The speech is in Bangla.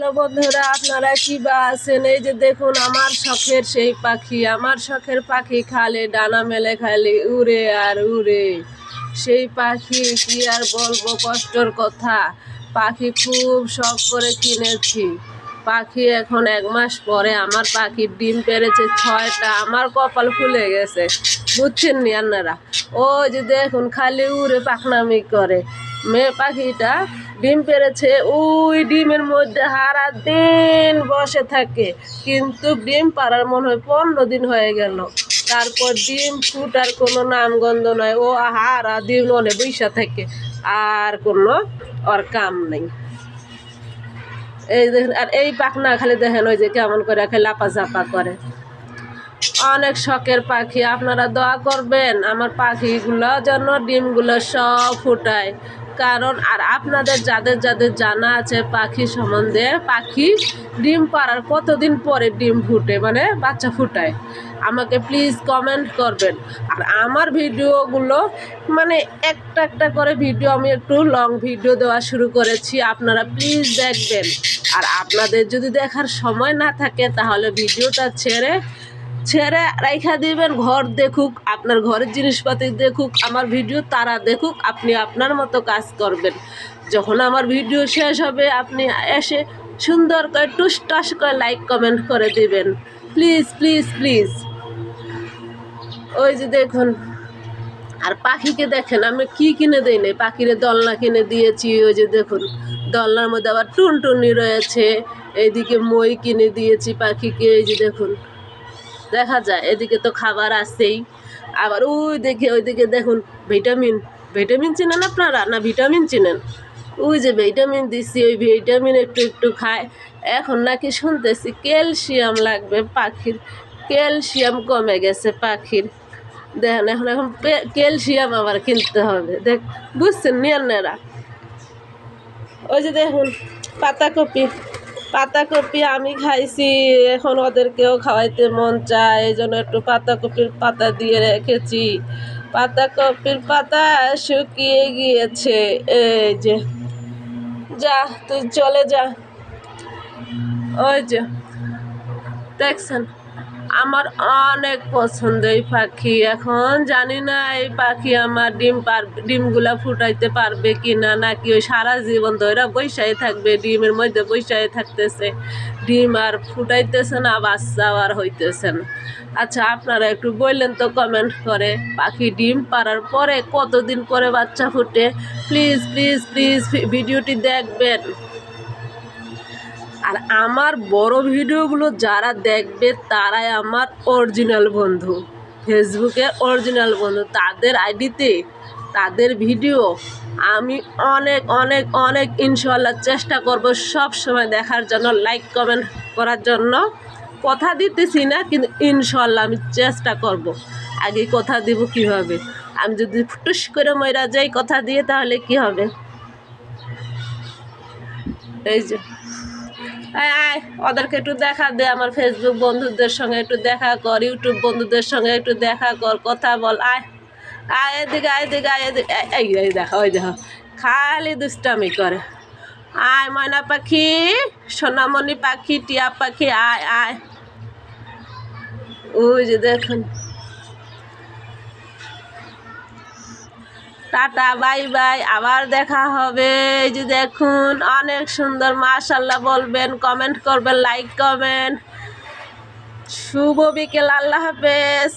হ্যালো বন্ধুরা, আপনারা কি বা আছেন? এই যে দেখুন, আমার শখের সেই পাখি, আমার শখের পাখি খালে ডানা মেলে খালি, উড়ে আর উড়ে। সেই পাখি, কি আর বলব, কষ্টর কথা। পাখি খুব শখ করে কিনেছি। পাখি এখন এক মাস পরে আমার পাখির ডিম পেরেছে ছয়টা, আমার কপাল ফুলে গেছে। বুঝছেন নি আপনারা? ও যে দেখুন, খালি উড়ে পাখনামি করে। মেয়ে পাখিটা ডিম পেরেছে, ওই ডিমের মধ্যে হারা দিন বসে থাকে। কিন্তু ডিম পাড়ার মনে হয় পনেরো দিন হয়ে গেল। তারপর ডিম ফুটার কোনো নামগন্ধ নয় ও হারা দিন মনে বৈশা থাকে, আর কোনো ওর কাম নেই। এই দেখেন, আর এই পাখনা খালি দেখেন ওই যে কেমন করে খালি লাপা ঝাপা করে। অনেক শখের পাখি, আপনারা দোয়া করবেন আমার পাখিগুলো যেন ডিমগুলো সব ফুটায়। কারণ আর আপনাদের যাদের যাদের জানা আছে পাখি সম্বন্ধে, পাখি ডিম পাড়ার কতদিন পরে ডিম ফুটে মানে বাচ্চা ফুটায়, আমাকে প্লিজ কমেন্ট করবেন। আর আমার ভিডিওগুলো মানে একটা একটা করে ভিডিও, আমি একটু লং ভিডিও দেওয়া শুরু করেছি, আপনারা প্লিজ দেখবেন। আর আপনাদের যদি দেখার সময় না থাকে, তাহলে ভিডিওটা ছেড়ে ছেড়ে রাইখা দিবেন, ঘর দেখুক, আপনার ঘরের জিনিসপাতি দেখুক, আমার ভিডিও তারা দেখুক, আপনি আপনার মতো কাজ করবেন। যখন আমার ভিডিও শেষ হবে, আপনি এসে সুন্দর করে টুসটাস করে লাইক কমেন্ট করে দিবেন। প্লিজ প্লিজ প্লিজ ওই যে দেখুন, আর পাখিকে দেখেন, আমি কি কিনে দিই নাই? পাখিরে দলনা কিনে দিয়েছি, ওই যে দেখুন, দলনার মধ্যে আবার টুনটুনি রয়েছে, এইদিকে মই কিনে দিয়েছি পাখিকে, এই যে দেখুন। দেখা যায়, এদিকে তো খাবার আছেই। আবার ওই দেখে ওইদিকে দেখুন ভিটামিন ভিটামিন চিনেন আপনারা না ভিটামিন চিনেন? ওই যে ভিটামিন দিচ্ছি ওই ভিটামিন একটু একটু খায়। এখন নাকি শুনতেছি ক্যালসিয়াম লাগবে পাখির। ক্যালসিয়াম কমে গেছে পাখির। দেখেন, এখন এখন ক্যালসিয়াম আবার কিনতে হবে। দেখ, বুঝছেন নিয়ান্নেরা ওই যে দেখুন, পাতাকপি। পাতাকপি আমি খাইছি, এখন ওদেরকেও খাওয়াইতে মন চায় এই জন্য একটু পাতাকপির পাতা দিয়ে রেখেছি। পাতাকপির পাতা শুকিয়ে গিয়েছে, এই যে। যা, তুই চলে যা। ওই যে, দেখছেন? আমার অনেক পছন্দ এই পাখি। এখন জানি না এই পাখি আমার ডিম পার, ডিমগুলা ফুটাইতে পারবে কি না নাকি ওই সারা জীবন ধরে বৈশাই থাকবে, ডিমের মধ্যে বৈশাই থাকতেছে। ডিম আর ফুটাইতেছে না, বাচ্চাও আর হইতেছে না। আচ্ছা আপনারা একটু বললেন তো কমেন্ট করে, পাখি ডিম পাড়ার পরে কতদিন পরে বাচ্চা ফুটে? প্লিজ প্লিজ প্লিজ ভিডিওটি দেখবেন। আর আমার বড় ভিডিওগুলো যারা দেখবে তারাই আমার অরিজিনাল বন্ধু। ফেসবুকের অরিজিনাল বন্ধু। তাদের আইডিতে তাদের ভিডিও আমি অনেক অনেক অনেক ইনশাল্লাহ চেষ্টা করব সব সময় দেখার জন্য লাইক কমেন্ট করার জন্য। কথা দিতেছি না, কিন্তু ইনশাল্লাহ আমি চেষ্টা করব। আগে কথা দিব কীভাবে? আমি যদি ফুটুস করে ময়রা যাই কথা দিয়ে, তাহলে কি হবে? এই যে। আয় ওদেরকে একটু দেখা দে, আমার ফেসবুক বন্ধুদের সঙ্গে একটু দেখা কর ইউটিউব বন্ধুদের সঙ্গে একটু দেখা কর, কথা বল, আয়। আয় এদিকে আয় এদিকে আয় এদিকে এই- এই ওই দেখো, খালি দুষ্টামি করে। আয়, ময়না পাখি, সোনামণি পাখি, টিয়া পাখি, আয় আয়। ওই যে দেখুন টাটা, বাই বাই। আবার দেখা হবে। এই যে দেখুন, অনেক সুন্দর মাশাল্লাহ বলবেন কমেন্ট করবেন লাইক কমেন্ট শুভ বিকেল, আল্লাহ হাফেজ।